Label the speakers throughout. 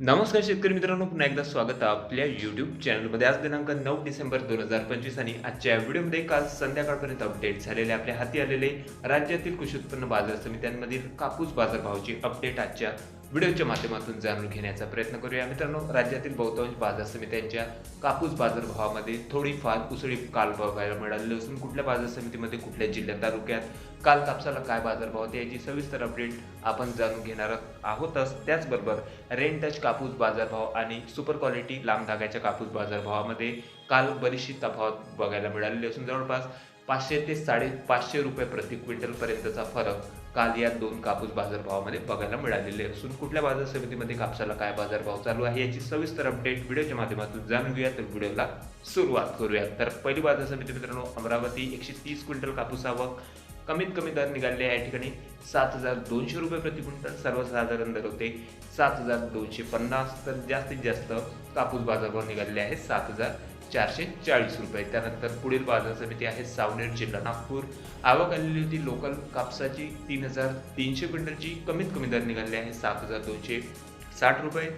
Speaker 1: नमस्कार शेतकरी मित्रांनो पुन्हा एकदा स्वागत आहे आपल्या युट्यूब चॅनलमध्ये आज दिनांक नऊ डिसेंबर दोन हजार पंचवीस आणि आजच्या व्हिडिओमध्ये काल संध्याकाळपर्यंत अपडेट झालेले आपल्या हाती आलेले राज्यातील कृषी उत्पन्न बाजार समित्यांमधील कापूस बाजारभावाची अपडेट आजच्या व्हिडिओच्या माध्यमातून जाणून घेण्याचा प्रयत्न करूया. मित्रांनो राज्यातील बहुतांश बाजार समित्यांच्या कापूस बाजारभावामध्ये थोडीफार उसळी काल बघायला मिळाली. असून कुठल्या बाजार समितीमध्ये कुठल्या जिल्ह्यात तालुक्यात काल कापसाला काय बाजारभाव होते याची सविस्तर अपडेट आपण जाणून घेणार आहोतच. त्याचबरोबर रेन टच कापूस बाजारभाव आणि सुपर क्वालिटी लांब धाग्याच्या कापूस बाजारभावामध्ये काल बरीचशी तफावत बघायला मिळालेली असून जवळपास पाचशे ते साडे पाचशे रुपये प्रति क्विंटलपर्यंतचा फरक काल या दोन कापूस बाजारभावामध्ये बघायला मिळालेले असून कुठल्या बाजार समितीमध्ये कापसाला काय बाजारभाव चालू आहे याची सविस्तर अपडेट व्हिडिओच्या माध्यमातून जाणून घेऊया तर व्हिडिओला सुरुवात करूया तर पहिली बाजार समिती मित्रांनो अमरावती एकशे तीस क्विंटल कापूस आवक कमीत कमी दर निघाले या ठिकाणी सात हजार दोनशे रुपये प्रति क्विंटल सर्वसाधारण दर होते. सात हजार दोनशे पन्नास तर जास्तीत जास्त कापूस बाजारभाव निघालेले आहे. सात हजार चारशे चाळीस रुपये. त्यानंतर पुढील बाजार समिती आहे सावनेर जिल्हा. नागपूर आवक आलेली होती. लोकल कापसाची तीन हजार तीनशे क्विंटलची. कमीत कमी दर निघाली आहे सात हजार दोनशे साठ रुपये.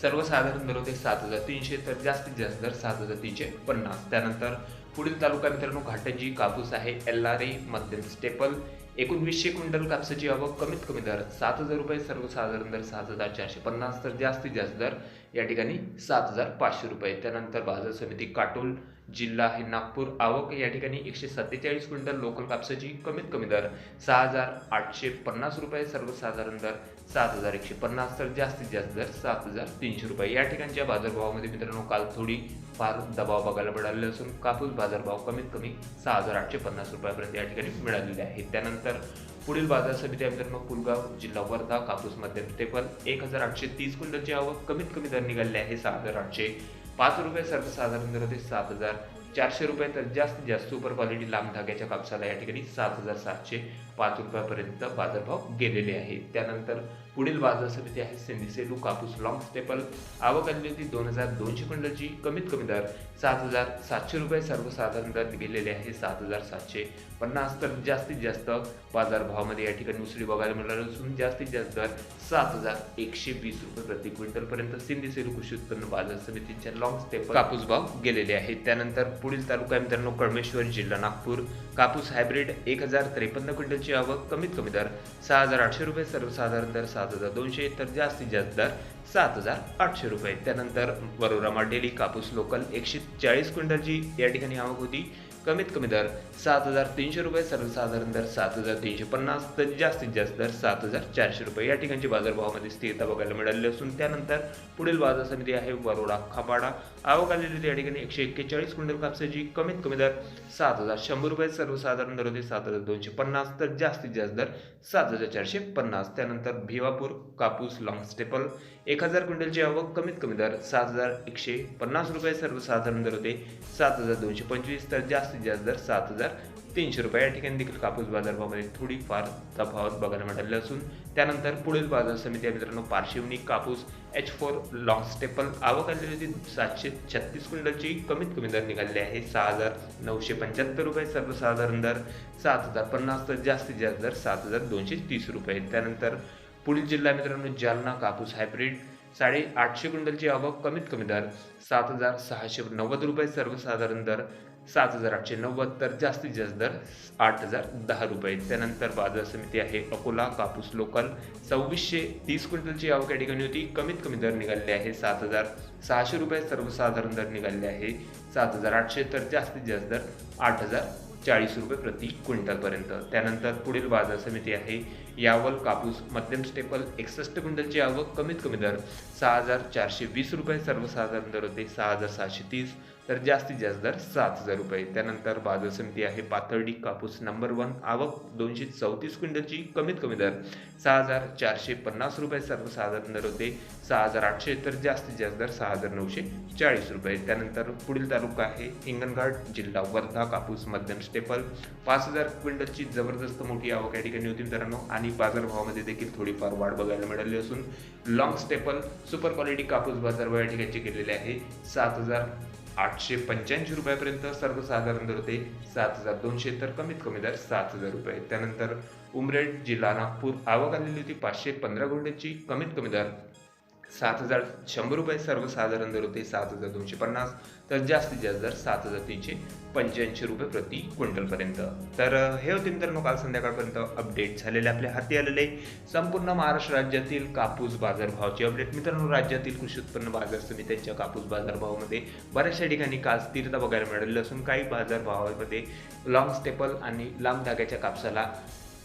Speaker 1: सर्वसाधारण दर होते सात हजार तीनशे. तर जास्तीत जास्त दर सात हजार तीनशे पन्नास. त्यानंतर पुढील तालुका मित्रांनो घाटंजी कापूस आहे. एल आर ई मध्यम स्टेपल एकोणवीसशे क्विंटल कापसाची आवक कमीत कमी दर सात हजार रुपये सर्वसाधारण दर सात हजार चारशे पन्नास तर जास्तीत जास्त दर या ठिकाणी सात हजार पाचशे रुपये. त्यानंतर बाजार समिती काटोल जिल्हा आहे नागपूर आवक या ठिकाणी एकशे सत्तेचाळीस क्विंटल लोकल कापसाची कमीत कमी दर सहा हजार आठशे पन्नास रुपये सर्वसाधारण दर सात हजार एकशे पन्नास तर जास्तीत जास्त दर सात हजार तीनशे रुपये. या ठिकाणच्या बाजारभावामध्ये मित्रांनो काल थोडी फार दबाव बघायला मिळालेला असून कापूस बाजारभाव कमीत कमी सहा हजार आठशे पन्नास रुपयापर्यंत या ठिकाणी मिळालेले आहेत. त्यानंतर पुढील बाजार समिती मित्रांनो पुलगाव जिल्हा वर्धा कापूस मध्यम पण एक हजार आठशे तीस क्विंटलची आवक कमीत कमी दर निघाले आहे सहा हजार आठशे पाच रुपये सर्वसाधारण दर ते सात हजार. चारशे रुपये तर जास्तीत जास्त सुपर क्वालिटी लांब धाग्याच्या कापसाला या ठिकाणी सात हजार सातशे पाच रुपयापर्यंत बाजारभाव गेलेले आहे त्यानंतर पुढील बाजार समिती आहे सिंधी सेलू कापूस लॉंग स्टेपल आवक आलेली होती दोन हजार दोनशे क्विंटलची. कमीत कमी दर सात हजार सातशे रुपये सर्वसाधारण दर गेलेले आहे सात हजार सातशे पन्नास. तर जास्तीत जास्त बाजारभावामध्ये या ठिकाणी उसळी बघायला मिळणार असून जास्तीत जास्त दर सात हजार एकशे वीस रुपये प्रति क्विंटलपर्यंत सिंधी सेलू कृषी उत्पन्न बाजार समितीच्या लॉंग स्टेप कापूस भाव गेलेले आहेत. त्यानंतर पुढील तालुका मित्रांनो कळमेश्वर जिल्हा नागपूर. कापूस हायब्रिड एक हजार त्रेपन्न क्विंटलची आवक कमीत कमी दर सहा हजार आठशे रुपये सर्वसाधारण दर सात हजार दोनशे तर जास्तीत जास्त दर सात हजार आठशे रुपये. त्यानंतर वरोरा डेली कापूस लोकल एकशे चाळीस क्विंटलची या ठिकाणी आवक होती. कमीत कमी दर सात हजार तीनशे रुपये सर्वसाधारण दर सात हजार तीनशे पन्नास तर जास्तीत जास्त दर सात हजार चारशे रुपये. या ठिकाणची बाजारभावामध्ये स्थिरता बघायला मिळाली असून त्यानंतर पुढील बाजार समिती आहे वरोडा खपाडा. आवक आलेली या ठिकाणी एकशे एक्केचाळीस क्विंटल कापसाची. कमीत कमी दर सात हजार शंभर रुपये सर्वसाधारण दर होते सात हजार दोनशे पन्नास तर जास्तीत जास्त दर सात हजार चारशे पन्नास. त्यानंतर भिवापूर कापूस लॉंग स्टेपल. एक हजार क्विंटलची आवक कमीत कमी दर सात हजार एकशे पन्नास रुपये सर्वसाधारण दर होते सात हजार दोनशे पंचवीस तर जास्तीत जास्त दर सात हजार तीनशे रुपये. या ठिकाणी देखील कापूस बाजारभावामध्ये थोडीफार तफावत बघायला मिळाली असून त्यानंतर पुढील बाजार समिती मित्रांनो पार्शिवनी कापूस एच फोर लॉंग स्टेपल आवक आलेली होती सातशे छत्तीस क्विंटलची. कमीत कमी दर निघालेली आहे सहा हजार नऊशे पंच्याहत्तर रुपये. सर्वसाधारण दर सात हजार पन्नास तर जास्तीत जास्त दर सात हजार दोनशे तीस रुपये. त्यानंतर पुढील जिल्हा मित्रांनो जालना कापूस हायब्रिड. साडे आठशे क्विंटलची आवक कमीत कमी दर सात हजार सहाशे नव्वद रुपये. सर्वसाधारण दर सात हजार आठशे नव्वद तर जास्तीत जास्त दर आठ हजार दहा रुपये. त्यानंतर बाजार समिती आहे अकोला कापूस लोकल. सव्वीसशे तीस क्विंटलची आवक या ठिकाणी होती. कमीत कमी दर निघालेले आहे सात हजार सहाशे रुपये. सर्वसाधारण दर निघालेले आहे सात हजार आठशे. तर जास्तीत जास्त दर आठ हजार चाळीस रुपये प्रति क्विंटलपर्यंत. त्यानंतर पुढील बाजार समिती आहे. यावल कापूस मध्यम स्टेपल एकसष्ट क्विंटलची आवक कमीत कमी दर सहा हजार चारशे वीस रुपये सर्वसाधारण दर होते सहा हजार सहाशे तीस तर जास्तीत जास्त दर सात हजार रुपये. त्यानंतर बाजार समिती आहे पाथर्डी कापूस नंबर वन आवक दोनशे चौतीस क्विंटलची कमीत कमी दर सहा हजार चारशे पन्नास रुपये सर्वसाधारण दर होते सहा हजार आठशे तर जास्तीत जास्त दर सहा हजार नऊशे चाळीस रुपये. त्यानंतर पुढील तालुका आहे हिंगणघाट जिल्हा वर्धा कापूस मध्यम स्टेपल पाच हजार क्विंटलची जबरदस्त मोठी आवक या ठिकाणी होती मित्रांनो. आणि बाजारभावामध्ये देखील थोडीफार वाढ बघायला मिळाली असून लॉंग स्टेपल सुपर क्वालिटी कापूस बाजारभाव या ठिकाणचे गेलेले आहे. सात हजार आठशे पंच्याऐंशी रुपयापर्यंत सर्वसाधारण दर होते. सात हजार दोनशे तर कमीत कमी दर सात हजार रुपये. त्यानंतर उमरेड जिल्हा नागपूर आवक आलेली होती पाचशे पंधरा गुंठेची कमीत कमी दर सात हजार शंभर रुपये सर्वसाधारण दर होते सात हजार दोनशे पन्नास. तर जास्तीत जास्त दर सात हजार तीनशे पंच्याऐंशी रुपये प्रति क्विंटलपर्यंत. तर हे होते मित्रांनो काल संध्याकाळपर्यंत अपडेट झालेले आपल्या हाती आलेले. संपूर्ण महाराष्ट्र राज्यातील कापूस बाजारभावाची अपडेट मित्रांनो राज्यातील कृषी उत्पन्न बाजार समित्यांच्या कापूस बाजारभावामध्ये बऱ्याचशा ठिकाणी काल स्थिरता बघायला मिळाली. असून काही बाजारभावामध्ये लॉंग स्टेपल आणि लांब धाग्याच्या कापसाला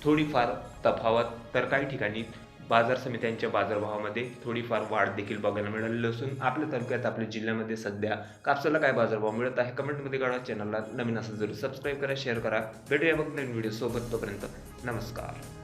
Speaker 1: थोडीफार तफावत. तर काही ठिकाणी बाजार समित्यांच्या बाजारभावामध्ये थोडीफार वाढ देखील बघायला मिळालेली असून आपल्या तालुक्यात आपल्या जिल्ह्यामध्ये सध्या कापसाला काय बाजारभाव मिळत आहे कमेंटमध्ये काढा चॅनलला नवीन असेल जरूर सबस्क्राईब करा शेअर करा. भेटूया मग नवीन व्हिडिओ सोबत. तोपर्यंत नमस्कार.